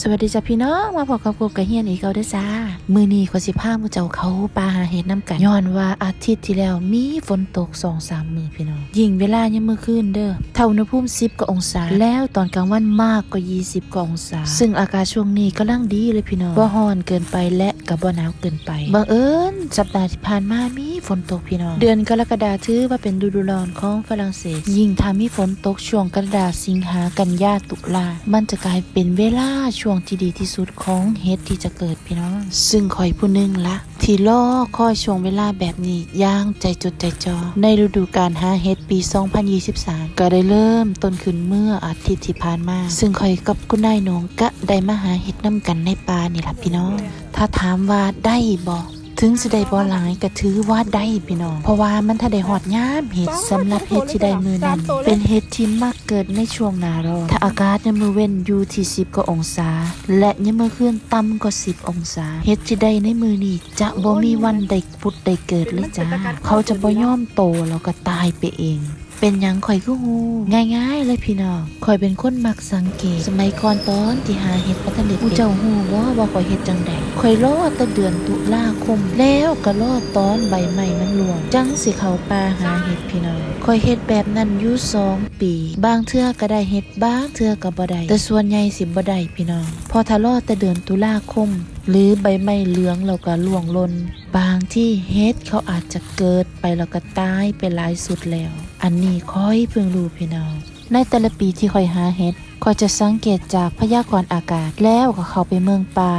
สวัสดีจ้ะพี่น้องมาพบกับกบกับเฮียนอีกแล้วเด้อจ้า มือนี้ขอสิพามูเจ้าเขาปลาหาเห็ดน้ำกันย้อนว่าอาทิตย์ที่แล้วมีฝนตกสองสามมือพี่น้องยิ่งเวลายังมือขึ้นเด้อเท่าอุณหภูมิ10กว่าองศา แล้วตอนกลางวันมากกว่า20กว่าองศา ซึ่งอากาศช่วงนี้กำลังดีเลยพี่น้องบ่ร้อนเกินไปและก็บ่หนาวเกินไปบังเอิญสัปดาห์ที่ผ่านมามีฝนตกพี่น้องเดือนกรกฎาถือว่าเป็นฤดูร้อนของฝรั่งเศส ยิ่งถ้ามีฝนตกช่วงกรกฎาสิงหากันยาตุลามันจะกลายเป็นเวลาช่วงที่ดีที่สุดของเฮ็ดที่จะเกิดพี่น้อง ซึ่งคอยผู้นึงละที่ล่อคอยช่วงเวลาแบบนี้ย่างใจจดใจจอ ในฤดูการหาเฮ็ดปี 2023 ก็ได้เริ่มต้นขึ้นเมื่ออาทิตย์ที่ผ่านมา ซึ่งคอยกับคุณนายหนงกะได้มาหาเฮ็ดน้ำกันในป่านี่ล่ะพี่น้อง ถ้าถามว่าได้บ่ ถึงสิได้บ่หลายก็ถือว่าได้พี่น้อง เพราะว่ามันถ้าได้ฮอดยามเฮ็ดสำหรับเฮ็ดที่ได้มือนั้น เป็นเฮ็ดที่มักเกิดในช่วงหน้าร้อนถ้าอากาศยามมื้อเว้นอยู่ที่10กว่าองศา และยามมื้อคืนต่ำกว่า10 องศาเฮ็ดที่ได้ในมือนี้จะบ่มีวันได้พุดได้เกิดเลยจ้าเขาจะบ่ยอมโตแล้วก็ตายไปเอง เป็นหยังข่อยก็ฮู้ง่ายๆเลยพี่น้องข่อยเป็นคนมักสังเกต สมัยก่อนตอนที่หาเห็ดพัทะเลผู้เจ้าฮู้ว่าว่าข่อยเฮ็ดจังใดข่อยรอแต่เดือนตุลาคม แล้วก็รอตอนใบไม้มันร่วง จังสิเข้าป่าหาเห็ดพี่น้องข่อยเฮ็ดแบบนั้นอยู่สองปี บางเทื่อก็ได้เฮ็ดบางเทื่อก็บ่ได้แต่ส่วนใหญ่สิบ่ได้พี่น้องเพอถ้ารอแต่เดือนตุลาคมหรือใบไม้เหลืองแล้วก็ร่วงหล่นบางที่เฮ็ดเขาอาจจะเกิดไปแล้วก็ตายไปหลายสุดแล้ว อันนี้ค่อยเพิ่งรู้พี่น้อง ในแต่ละปีที่ค่อยหาเห็ดค่อยจะสังเกตจากพยากรณ์อากาศแล้วก็เข้าไปเมืองป่า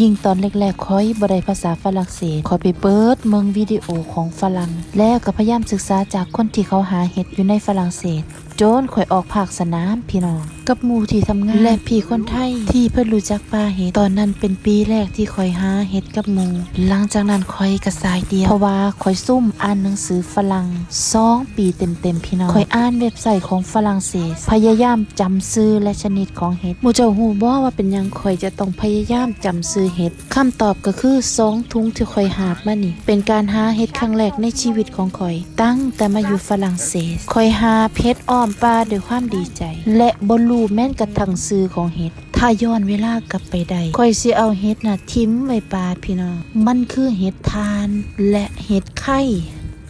ยิ่งตอนแรกๆค่อยบ่ได้ภาษาฝรั่งเศสคอยไปเปิดเมืองวิดีโอของฝรั่ง แล้วก็พยายามศึกษาจากคนที่เขาหาเห็ดอยู่ในฝรั่งเศส จนข่อยออกภาคสนามพี่น้อง กับหมู่ที่ทำงานและพี่คนไทย ที่เพิ่นรู้จักปลาเห็ดตอนนั้นเป็นปีแรกที่ข่อยหาเห็ดกับหมู่หลังจากนั้นข่อยกระสายเดียวเพราะว่าข่อยซุ่มอ่านหนังสือฝรั่งสองปีเต็มๆพี่น้องข่อยอ่านเว็บไซต์ของฝรั่งเศส พยายามจำชื่อและชนิดของเห็ดหมู่เจ้าฮู้บ่ว่าเป็นหยังข่อยจะต้องพยายามจำชื่อเห็ดคำตอบก็คือสองถุงที่ข่อยหาบมานี่ เป็นการหาเห็ดครั้งแรกในชีวิตของข่อย ตั้งแต่มาอยู่ฝรั่งเศสข่อยหาเพชรอ้อมปลาด้วยความดีใจ และบรู้แม่นกระทั่งซื้อของเห็ดถ้าย้อนเวลากลับไปได้ค่อยสิเอาเห็ดน่ะทิ้มไว้ปาพี่น้องมันคือเห็ดทาน และเห็ดไข่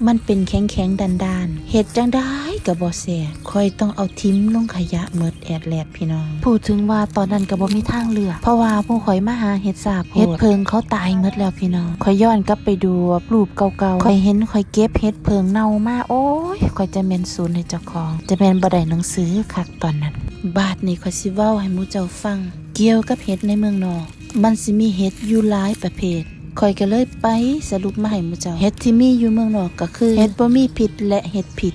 มันเป็นแข็งแข็งดันดานเห็ดจังได้กับบอแสคอยต้องเอาทิ้มลงขยะเมิดแอดแลดพี่น้อง พูดถึงว่าตอนนั้นก็บ่มีทางเลือกเพราะว่าผู้ข่อยมาหาเห็ดสาบเห็ดเพิงเขาตายเมิดแล้วพี่น้องข่อยย้อนกลับไปดูรูปเก่าๆข่อยเห็นข่อยเก็บเห็ดเพิงเน่ามาโอ้ยข่อยจะเมนศูนย์ให้เจ้าของ จะเป็นบ่ได้หนังสือคักตอนนั้น บาทนี้ข่อยสิเว้าให้มูเจ้าฟัง เกี่ยวกับเห็ดในเมืองนอกมันสิมีเห็ดอยู่หลายประเภท ข่อยก็เลยไปสรุปมาให้มูเจ้าเห็ดที่มีอยู่เมืองนอกก็คือเห็ดบ่มีพิษและเห็ดผิด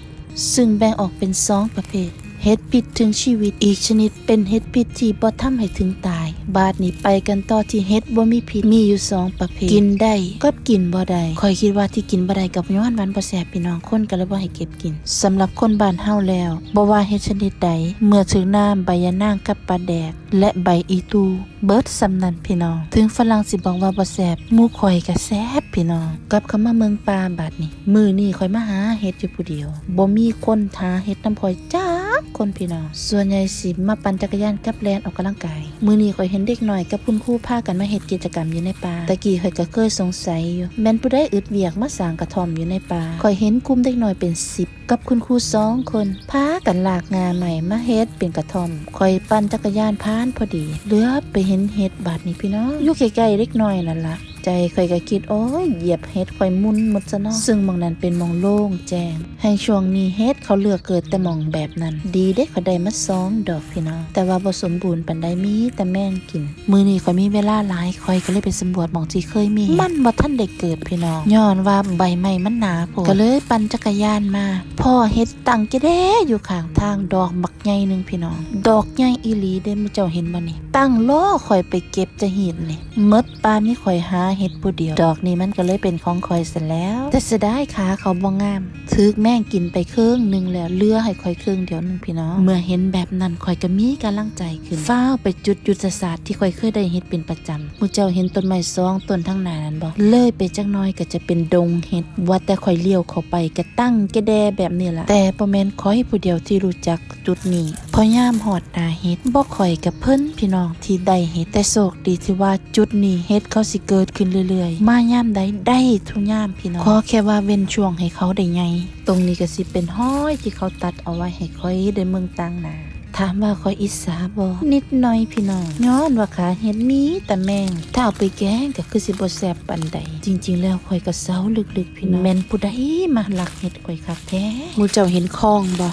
ซึ่งแบ่งออกเป็นสองประเภทเห็ดพิษถึงชีวิตอีกชนิดเป็นเห็ดพิษที่บ่ทำให้ถึงตาย บาดนี้ไปกันต่อที่เห็ดบ่มีพิษมีอยู่สองประเภทกินได้กับกินบ่ได้ข่อยคิดว่าที่กินบ่ได้กับย้อนวานบ่แซ่บพี่น้องคนก็เลยบ่ให้เก็บกินสำหรับคนบ้านเฮาแล้วบ่ว่าเห็ดชนิดใดเมื่อถึงน้ำใบยะนางกับปลาแดก และใบอีตูเบิดสำนันพี่น้อง ถึงฝรั่งสิบอกว่าบ่แซ่บหมู่ข่อยก็แซ่บพี่น้องกับเข้ามาเมืองป่าบัดนี้มื้อนี้ข่อยมาหาเห็ดอยู่ผู้เดียวบ่มีคนหาเห็ดนำข่อยจัก คนพี่น้อง ส่วนใหญ่สิมาปั่นจักรยานกับแลนออกกำลังกาย มื้อนี้ข่อยเห็นเด็กหน้อยกับคุณครูพากันมาเฮ็ดกิจกรรมอยู่ในป่าตะกี้ข่อยก็เคยสงสัยอยู่แม่นผู้ใดอึดเวียกมาสร้างกระท่อมอยู่ในป่าข่อยเห็นกลุ่มเด็กหน้อยเป็น 10 กับคุณครูสองคนพากันลากงาใหม่มาเฮ็ดเป็นกระท่อมข่อยปั่นจักรยานผ่านพอดีเหลือไปเห็นเห็ดบาดนี้พี่น้องอยู่ใกล้ๆเล็กน้อยนั่นล่ะ ใจข่อยก็คิดโอ้ยเหยียบเฮ็ดข่อยมุนหมดซะเนาะซึ่งมองนั้นเป็นมองโล่งแจ้ง ให้ช่วงนี้เฮ็ดเขาเลือกเกิดแต่มองแบบนั้น ดีเด้เขาได้มาสองดอกพี่น้องแต่ว่าบ่สมบูรณ์ปานใดมีแต่แม่งกิน มื้อนี้ข่อยมีเวลาหลายข่อยก็เลยไปสำรวจหมองที่เคยมี มันบ่ทันได้เกิดพี่น้องย้อนว่าใบไม้มันหนาโพก็เลยปั่นจักรยานมาพ่อเฮ็ดตั้งจะแด้อยู่ข้างทางดอกบักใหญ่หนึงพี่น้อง ดอกใหญ่อีหลีเด้มื้อเจ้าเห็นบ่นี่ตั้งล้อข่อยไปเก็บจะเห็นนี่หมดปานนี้ข่อยหาเฮ็ดผู้เดียว ดอกนี้มันก็เลยเป็นของคอยซะแล้ว แต่เสียดายขาเขาบ่งามถึกแม่งกินไปครึ่งหนึงแล้วเหลือให้คอยครึ่งเดียวหนึงพี่น้อง เมื่อเห็นแบบนั้นคอยก็มีกำลังใจขึ้นฟ้าวไปจุดยุทธศาสตร์ที่คอยเคยได้เฮ็ดเป็นประจำหมู่เจ้าเห็นต้นไม้ซองต้นทั้งหน้านั้นบ่เลยไปจักหน้อยก็จะเป็นดงเฮ็ดว่าแต่คอยเลี้ยวเข้าไปก็ตั้งแกแดแบบนี้ล่ะแต่บ่แม่นคอยผู้เดียวที่รู้จักจุดนี้พอยามหอดหน้าเฮ็ดบ่ค่อยกับเพิ่นพี่น้องที่ได้เฮ็ดแต่โชคดีที่ว่าจุดนี้เฮ็ดเขาสิเกิดขึ้นเรื่อยๆ มายามใดได้ทุกยามพี่น้องขอแค่ว่าเว้นช่วงให้เขาได้ไง ตรงนี้ก็สิเป็นห้อยที่เขาตัดเอาไว้ให้คอยได้เมืองต่างหน้าถามว่าคอยอิสาบ่นิดหน่อยพี่น้องย้อนว่าขาเห็ดมีแต่แมงถ้าเอาไปแกงก็คือสิบ่แซ่บปานใด จริง ๆ แล้วคอยก็เซาลึกๆ พี่น้องแม่นผู้ใดมาลักเห็ดคอยคักแท้หมู่เจ้าเห็นคลองบ่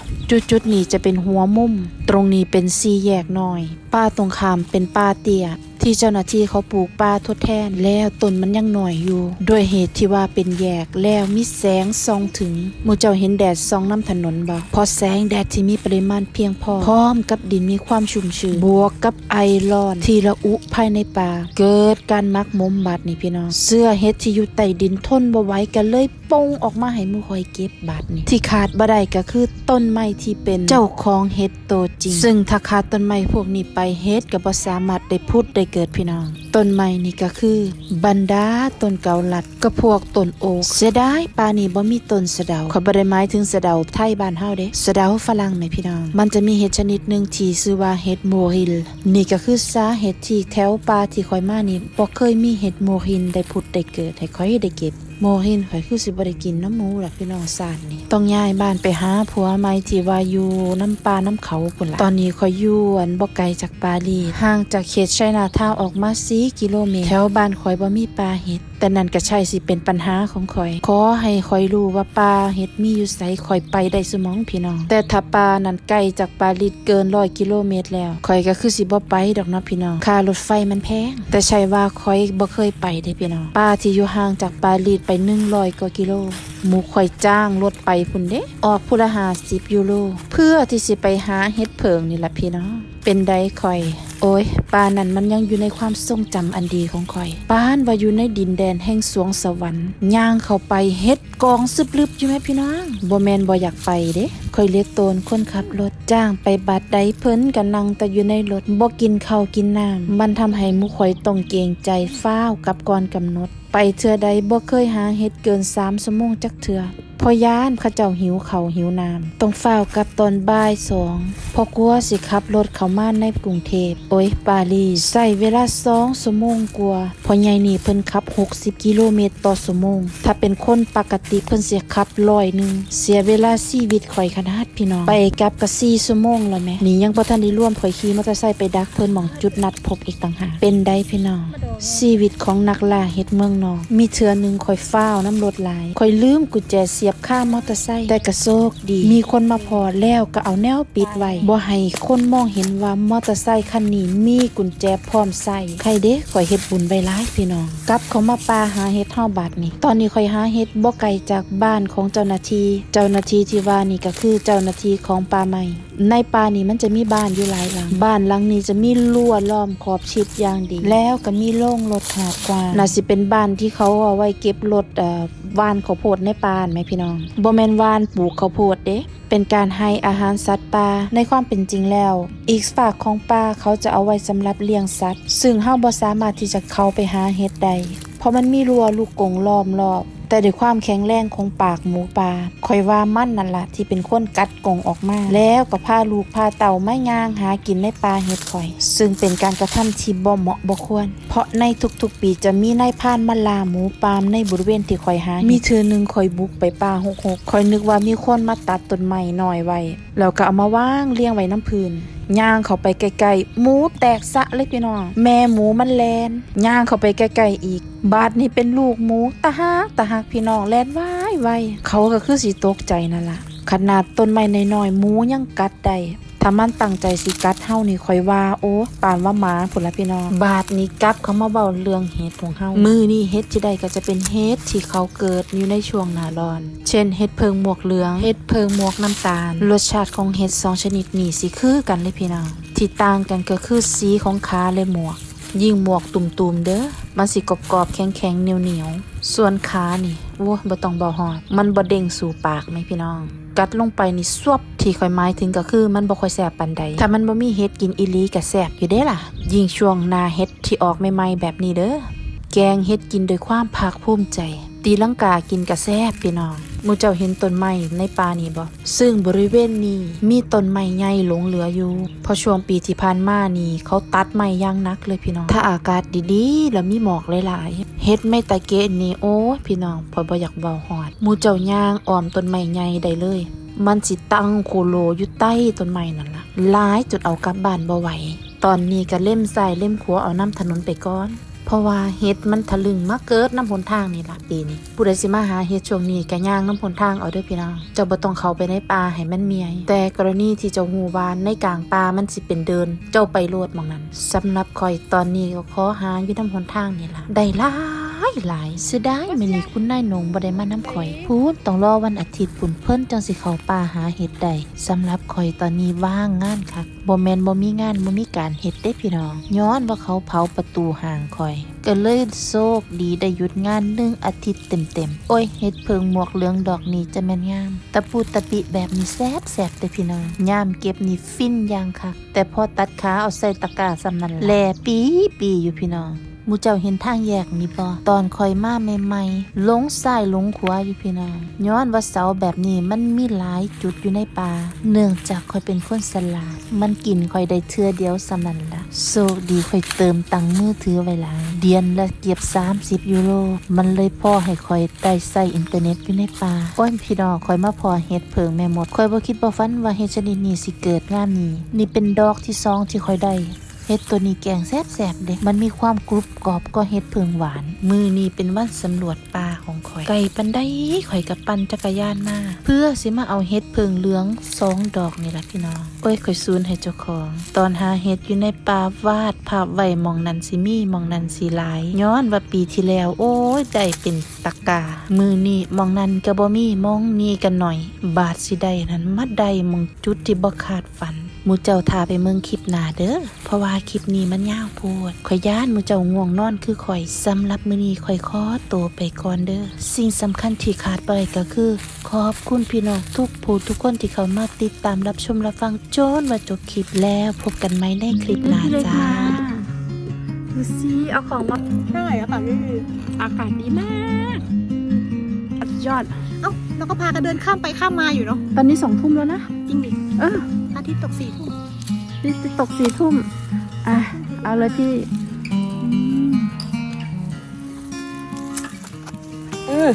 จุดๆนี้จะเป็นหัวมุม ตรงนี้เป็นสี่แยกน้อย ป้าตรงข้ามเป็นป้าเตี้ย ที่เจ้าหน้าที่เขาปลูกป่าทดแทน แล้วต้นมันยังหน่อยอยู่ ด้วยเหตุที่ว่าเป็นแยกแล้วมีแสงส่องถึงมูเจ้าเห็นแดดส่องน้ำถนนบ่พอแสงแดดที่มีปริมาณเพียงพอ พร้อมกับดินมีความชุ่มชื้นบวกกับไอร้อนที่ระอุภายในป่า เกิดการมักมมบัดนี่พี่น้อง เสื้อเฮ็ดที่อยู่ใต้ดินทนบ่ไหวกันเลยปงออกมาให้มู่คอยเก็บบาดนี่ที่ขาดบ่ได้ก็คือต้นไม้ที่เป็นเจ้าของเฮ็ดโตจริง ซึ่งถ้าขาดต้นไม้พวกนี้ไปเฮ็ดก็บ่สามารถได้พุดได้เกิดพี่น้องต้นไม้นี่ก็คือ บรรดาต้นเกาลัดกระพวกต้นโอกเสียดายปานี่บ่มีต้นสะเดาขอบ่ได้หมายถึงสะเดาไทยบ้านเฮาเด้สะเดาฝรั่งไหมพี่น้อง มันจะมีเห็ดชนิดหนึ่งที่ชื่อว่าเห็ดโมฮิล นี่ก็คือสาเห็ดที่แถวป่าที่คอยมานี่บ่เคยมีเห็ดโมฮินได้ผุดได้เกิดให้คอยได้เก็บ โมฮินข่อยคือสิบริกินน้ำหมูล่ะพี่น้องสานนี่ต้องย้ายบ้านไปหาผัวไม่ที่ว่าอยู่น้ำปลาน้ำเขาพุ่นละตอนนี้ข่อยอยู่อันบ่ไกลจากปารีห่างจากเขตชายนาทาวออกมาสีกิโลเมตรแถวบ้านข่อยบ่มีปลาเห็ด แต่นั่นก็ใช่สิเป็นปัญหาของข่อย ขอให้ข่อยรู้ว่าปลาเห็ดมีอยู่ไสข่อยไปได้สมองพี่น้อง แต่ถ้าปลานั้นไกลจากปารีสเกินร้อยกิโลเมตรแล้วข่อยก็คือสิบ่ไปดอกเนาะพี่น้องค่ารถไฟมันแพง แต่ใช่ว่าข่อยบ่เคยไปเด้พี่น้องปลาที่อยู่ห่างจากปารีสไป100กว่ากิโลหมูข่อยจ้างรถไปพุ่นเด้ ออกพุละหาสิบยูโรเพื่อที่สิไปหาเฮ็ดเพิงนี่ละพี่น้องเป็นไดข่อย โอ้ยปานั้นมันยังอยู่ในความทรงจำอันดีของข่อยปานว่าอยู่ในดินแดนแห่งสวงสวรรค์ย่างเข้าไปเฮ็ดกองซึบลึบอยู่ไหมพี่น้องบ่แมนบ่อยากไปเด้ข่อยเรียกโตนคนขับรถจ้างไปบัดใดเพิ่นก็นั่งแต่อยู่ในรถบ่กินข้าวกินน้ำมันทำให้มุข่อยต้องเกรงใจฟ้าวกับก่อนกำหนด ไปเทื่อใดบ่เคยหาเฮ็ดเกิน3ชั่วโมงจักเทื่อ พอยานเขาเจ้าหิวเขาหิวน้ำต้องเฝ้ากับตอนบ่ายสองพอกลัวสิขับรถเข้ามาในกรุงเทพโอ้ยปารีสใส่เวลา2ชั่วโมงกว่าพอใหญ่นี่เพิ่นขับ 60 กิโลเมตรต่อชั่วโมงถ้าเป็นคนปกติเพิ่นเสียขับร้อยหนึ่งเสียเวลาชีวิตข่อยขนาดพี่น้องไปกับก็4ชั่วโมงแล้วแหม่นี่ยังบ่ทันได้ร่วมข่อยขี่มอเตอร์ไซค์ไปดักเพิ่นหม่องจุดนัดพบอีกต่างหากเป็นได้พี่น้องชีวิตของนักล่าเฮ็ดเมืองนอกมีเทื่อหนึงข่อยฟ้าวน้ำรถหลายข่อยลืมกุญแจเสียบข้ามอเตอร์ไซค์แต่ก็โชคดี มีคนมาพอแล้วก็เอาแนวปิดไว้บ่ให้คนมองเห็นว่ามอเตอร์ไซค์คันนี้มีกุญแจพร้อมใส่ใครเด้ข่อยเฮ็ดบุญไว้หลายพี่น้องกลับเขามาป่าหาเฮ็ดเฮาบาดนี้ตอนนี้ข่อยหาเฮ็ดบ่ไกลจากบ้านของเจ้าหน้าที่เจ้าหน้าที่ที่ว่านี่ก็คือเจ้าหน้าที่ของป่าไม้ในป่านี้มันจะมีบ้านอยู่หลายหลัง บ้านหลังนี้จะมีรั้วล้อมขอบชิดอย่างดี แล้วก็มีโล่งรถหาดกว้างน่าสิเป็นบ้านที่เขาเอาไว้เก็บรถเอ่อวานข้าวโพดในป่าไหมพี่น้องบ่แมนวานปลูกข้าวโพดเด้เป็นการให้อาหารสัตว์ป่าในความเป็นจริงแล้ว อีกฝากของป่าเขาจะเอาไว้สำหรับเลี้ยงสัตว์ ซึ่งเฮาบ่สามารถที่จะเข้าไปหาเฮ็ดได้เพราะมันมีรั้วลูกกงล้อมรอบ แต่ด้วยความแข็งแรงของปากหมูป่าคอยว่ามันนั่นละที่เป็นคนกัดกงออกมา แล้วก็พาลูกพาเต่าไม่ย่างหากินในป่าเห็ดข่อย ซึ่งเป็นการกระทำที่บ่เหมาะบ่ควร เพราะในทุกๆปีจะมีนายพานมาลาหมูปามในบริเวณที่ข่อยหา มีเทือหนึ่งข่อยบุกไปป่าหกหกข่อยนึกว่ามีคนมาตัดต้นไม้หน้อยไว้แล้วก็เอามาวางเลี้ยงไว้น้ำพื้น ย่างเข้าไปไกลๆหมูแตกสะเลยพี่น้อง แม่หมูมันแลนย่างเข้าไปไกลๆอีก บาดนี่เป็นลูกหมูตาฮักตาฮักพี่น้องแลนว้ายไวเขาก็คือสีตกใจนั่นล่ะขนาดต้นไม้น้อยๆหมูยังกัดได้ ถ้ามันตั้งใจสิกัดเฮานี่คอยว่าโอ้ปานว่าหมาพุ่นละพี่น้อง บาดนี้กลับเขามาเบาเรื่องเห็ดของเฮามือนี่เห็ดที่ใดก็จะเป็นเห็ดที่เขาเกิดอยู่ในช่วงหน้าร้อน เช่นเห็ดเพิงหมวกเหลืองเห็ดเพิงหมวกน้ำตาล รสชาติของเห็ดสองชนิดนี้สิคือกันเลยพี่น้อง ที่ต่างกันก็คือสีของขาและหมวก ยิงหมวกตุ่มๆเด้อมันสิกรอบๆแข็งๆเหนียวๆส่วนขานี่โว้บ่ต้องบ่ฮอด มันบ่เด้งสู่ปากไหมพี่น้อง กัดลงไปนี่ซวบ ที่ค่อยหมายถึงก็คือมันบ่ค่อยแซ่บปานใดถ้ามันบ่มีเฮ็ดกินอีหลีก็แซ่บอยู่เด้ล่ะ ยิ่งช่วงหน้าเฮ็ดที่ออกใหม่ๆแบบนี้เด้อแกงเฮ็ดกินด้วยความภาคภูมิใจ ตีลังกากินกระแซบพี่น้องมูเจ้าเห็นต้นไม้ในป่านี่บ่ซึ่งบริเวณนี้มีต้นไม้ใหญ่หลงเหลืออยู่ พอช่วงปีที่ผ่านมานี่เขาตัดไม้ย่างนักเลยพี่น้อง ถ้าอากาศดีๆ แล้วมีหมอกหลายๆ เฮ็ดไม่ตะเกะนี่โอ้พี่น้องพอบ่อยากเบาหอดมูเจ้าย่างอ้อมต้นไม้ใหญ่ได้เลย มันสิตั้งโคโลอยู่ใต้ต้นไม้นั่นล่ะหลายจนเอากลับบ้านบ่ไหวตอนนี้ก็เล่มใส่เล่มขัวเอาน้ำถนนไปก่อน เพราะว่าเฮ็ดมันทะลึงมาเกิดน้ำหนทางนี่ล่ะปีนี้ผู้ใดสิมาหาเฮ็ดช่วงนี้ก็ย่างน้ำหนทางเอาด้อพี่น้องเจ้าบ่ต้องเข้าไปในป่าให้มันเมียยแต่กรณีที่เจ้าฮู้ว่าในกลางป่ามันสิเป็นเดิน เจ้าไปโลดมองนั้นสำหรับข่อยตอนนี้ก็ขอหาอยู่น้ำหนทางนี่ล่ะได้ลา ยหลายเสียดายมื้อนี้คุณนายนงบ่ได้มาน้ำข่อยพูดต้องรอวันอาทิตย์ปุ่นเพิ่นจังสิเข้าป่าหาเฮ็ดได้สำหรับข่อยตอนนี้ว่างงานคักบ่แมนบ่มีงานบ่มีการเฮ็ดเด้พี่น้อง ย้อนว่าเขาเผาประตูห่างข่อยก็เลยโชคดีได้หยุดงานหนึ่งอาทิตย์เต็มๆ โอ้ยเฮ็ดเพิงหมวกเหลืองดอกนี้จะแม่นงาม ตะปูตะปิแบบนี้แซ่บแซ่บแต่พี่น้องยามเก็บนี่ฟินอย่างคักแต่พอตัดขาเอาใส่ตะกร้าสำนันแลปีปีอยู่พี่น้อง มูเจ้าเห็นทางแยกนี่บ่ตอนคอยมาใหม่ๆหลงซ้ายหลงขวาอยู่พี่น้องย้อนว่าเสาแบบนี้มันมีหลายจุดอยู่ในป่าเนื่องจากคอยเป็นคนสลาดมันกินคอยได้เทื่อเดียวสำนันละโชคดีคอยเติมตังมือถือไว้หลายเดือนละเก็บ 30 ยูโรมันเลยพ่อให้คอยได้ใส่อินเทอร์เน็ตอยู่ในป่าโอ้ยพี่น้องคอยมาพอเฮ็ดเพิงแม่หมดคอยบ่คิดบ่ฝันว่าเฮ็ดชนิดนี้สิเกิดงามนี้นี่เป็นดอกที่สองที่คอยได้ เห็ดตัวนี้แกงแซ่บๆเด็มันมีความกรุบกรอบก็เห็ดเพิงหวาน มือนี้เป็นวันสำรวจป่าของข่อย ไก่ปันได้ข่อยกับปันจักรยานมา เพื่อสิมาเอาเห็ดเพิงเหลืองสองดอกนี่ละพี่น้องโอ้ยข่อยซูนให้เจ้าของ ตอนหาเห็ดอยู่ในป่าวาดภาพไว้มองนันสิมีมองนันสิลาย ย้อนว่าปีที่แล้ว โอ้ยได้เป็นตะกา มือนี้มองนันก็บ่มีหมองนี้กันหน่อย บาทสิได้นั้นมัดได้มองจุดที่บ่คาดฝัน มูเจ้าทาไปเมืองคลิปหนาเด้อ เพราะว่าคลิปนี้มันยาวโพดข่อยย่านหมูเจ้าง่วงนอนคือข่อยสำหรับมื้อนี้ข่อยขอตัวไปก่อนเด้อ สิ่งสำคัญที่ขาดไปก็คือ ขอบคุณพี่น้องทุกผู้ทุกคนที่เข้ามาติดตามรับชมรับฟังจนว่าจบคลิปแล้วพบกันไหมในคลิปหน้าจ้าดูสิเอาของมาเท่าไหร่อะป่ะพี่อากาศดีมากสุดยอด เอ้าเราก็พากันเดินข้ามไปข้ามมาอยู่เนาะ ตอนนี้สองทุ่มแล้วนะ จริงดิเออ อาทิตย์ตกสี่ทุ่มนี่จะตกสี่ทุ่ม อะ เอาเลยพี่เออ